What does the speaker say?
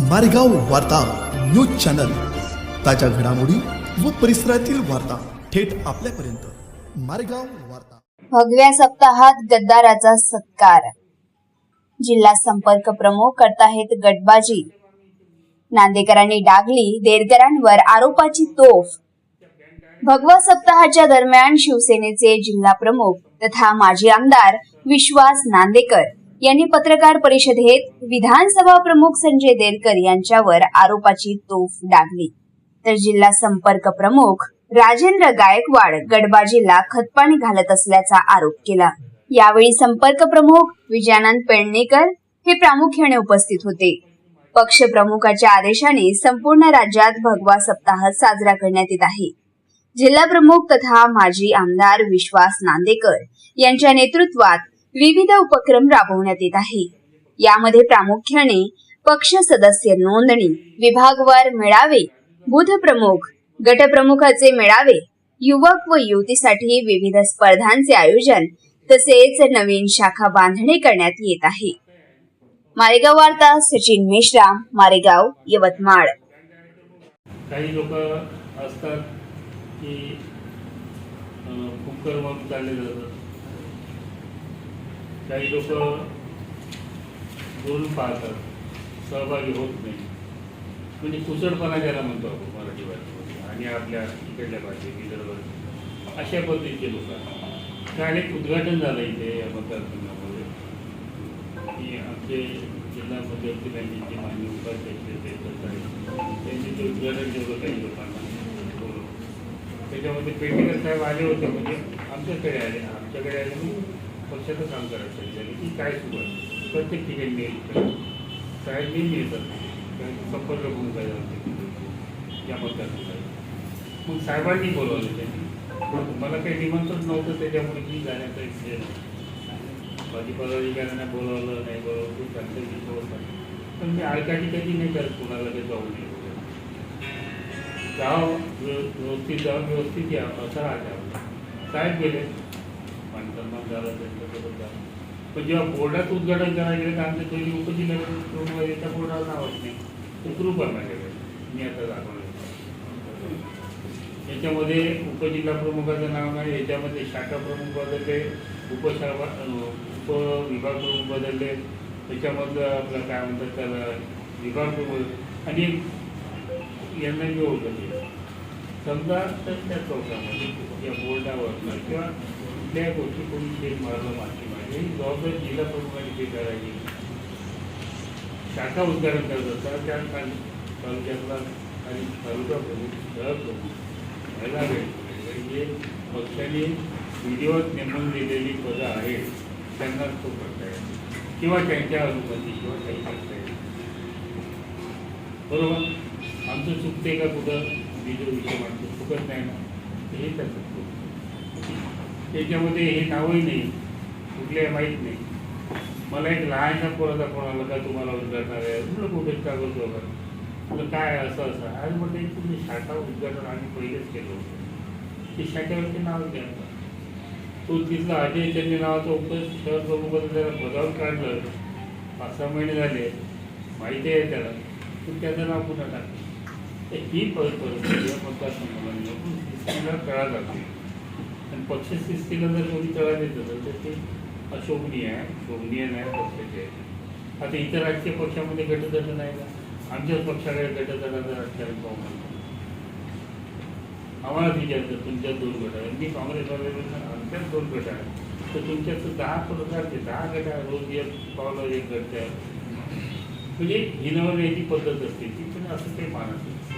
मारेगाव वार्ता news channel. ताज्या घडामोडी व परिसरातील वार्ता थेट आपल्यापर्यंत. मारेगाव वार्ता. भगव्या सप्ताहात गद्दाराचा सत्कार. जिल्हा संपर्क प्रमुख करताहेत गटबाजी. नांदेकरांनी डागली देरकरांवर आरोपाची तोफ. भगवा सप्ताहाच्या दरम्यान शिवसेनेचे जिल्हा प्रमुख तथा माजी आमदार विश्वास नांदेकर. यांनी पत्रकार परिषदेत विधानसभा प्रमुख संजय देरकर यांच्यावर आरोपाची तोफ डागली. तर जिल्हा संपर्क प्रमुख राजेंद्र गायकवाड गडबाजीला खतपाणी घालत असल्याचा आरोप केला. यावेळी संपर्क प्रमुख विजयानंद पेडणेकर हे प्रामुख्याने उपस्थित होते. पक्ष प्रमुखाच्या आदेशाने संपूर्ण राज्यात भगवा सप्ताह साजरा करण्यात येत आहे. जिल्हा प्रमुख तथा माजी आमदार विश्वास नांदेकर यांच्या नेतृत्वात विविध उपक्रम राबवण्यात येत आहे. यामध्ये प्रामुख्याने पक्ष सदस्य नोंदणी विभागवार मेळावे बुध प्रमुख गटप्रमुखाचे मेळावे युवक व युवतीसाठी विविध स्पर्धांचे आयोजन तसेच नवीन शाखा बांधणी करण्यात येत आहे. मारेगाव वार्ता सचिन मिश्रा मारेगाव यवतमाळ. काही लोक असतात की कुकर चालले जातात. काही लोक बोलून पाहतात. सहभागी होत नाही. म्हणजे कुचडपणा ज्याला म्हणतो आपण मराठी भाषेमध्ये आणि आपल्या इकडल्या भाषेत विदर्भात अशा पद्धतीचे लोक काल एक उद्घाटन झालं इथे या मतदारसंघामध्ये. की आमचे जिल्हा मध्यवर्ती बँकेचे मान्य उपाध्यक्ष त्यांचे ते उद्घाटन केलं काही लोकांना. त्याच्यामध्ये पेटीकर साहेब आले होते म्हणजे आमच्याकडे आले आमच्याकडे आले पक्षाचं काम करायला सांगितलं की काय सुरू आहे प्रत्येक ठिकाणी मेल काय साहेब मिळतात संपर्क करून काय या मतदारसंघात मग साहेबांनी बोलवलं त्यांनी. मला काही निमंत्रण नव्हतं त्याच्यामुळे मी जाण्याचा विषय नव्हता माझी पदाधिकाऱ्यांना बोलावलं नाही बोलावलं ते विषय होता पण मी आळकाठी कधी नाही करत कोणाला काही जाऊ नये. वगैरे. जाव व्यव- व्यवस्थित जाऊन व्यवस्थित या असं राहते साहेब गेले. मानसन्मान झाला त्यांच्यासोबत झाला पण जेव्हा बोर्डात उद्घाटन करायला गेलं तर आमच्या पहिली उपजिल्हा एका बोर्डावर नाव नाही. तो पण माझ्याकडे मी आता दाखवलं याच्यामध्ये उपजिल्हा प्रमुखाचं नाव नाही याच्यामध्ये शाखा प्रमुख बदलले उपशाखा उपविभाग प्रमुख बदलले. त्याच्यामधलं आपलं काय म्हणतात त्याला विभाग प्रमुख. आणि यांना मी ओळखत समजा तर त्या चौकामध्ये या बोर्डावर किंवा कुठल्या गोष्टी कोणी शेत मारलं माती मारली ही जबाबदारी जिल्हा प्रमुखांनी ते करायची शाखा उद्घाटन करत असतात त्या खाली तालुक्यातला आणि तालुका प्रमुख शहर प्रमुख म्हणजे गट जे पक्षाने व्हिडिओत नेमून दिलेली पदं आहेत त्यांनाच तो करता येईल. किंवा त्यांच्या अनुमती किंवा काही करता येईल. बरोबर? आमचं चुकते का कुठं? मी जो विषय नाही ना हे त्याचं त्याच्यामध्ये हे नावही नाही. कुठले माहीत नाही. मला एक लहानशा पोराचा फोन आला का तुम्हाला उद्घाटन आहे? म्हटलं कुठे कागद वगैरे. म्हटलं काय असं असं. आज म्हटलं तुम्ही शाखा उद्घाटन आम्ही पहिलेच केलं होतं. ती शाखेवरती नाव द्या तो तिथला अजय त्यांनी नावाचा उप शहर प्रमुखाचं त्याला बजावून काढलं. पाच सहा महिने झाले. माहिती आहे त्याला. पण त्याचं नाव पुन्हा टाकलं. तर ही परिस्थिती आहे जाते आणि पक्ष शिस्तीला जर कोणी कळा देत असेल तर ते अशोभनीय आहे. शोभनीय नाही पक्षाचे. आहे आता इतर राजकीय पक्षामध्ये गटतट नाही का? आमच्याच पक्षाकडे गटतटाचं राजकारण पाहू नका आम्हाला विचारतं तुमच्यात दोन गट आहेत. मी काँग्रेसवाले आमच्याच दोन गट आहेत. तर तुमच्यात दहा प्रकारचे दहा गट आहे रोज एक पावलं एक गट आहे म्हणजे हिनवण्याची पद्धत असते. ती पण असं ते मानत नाही.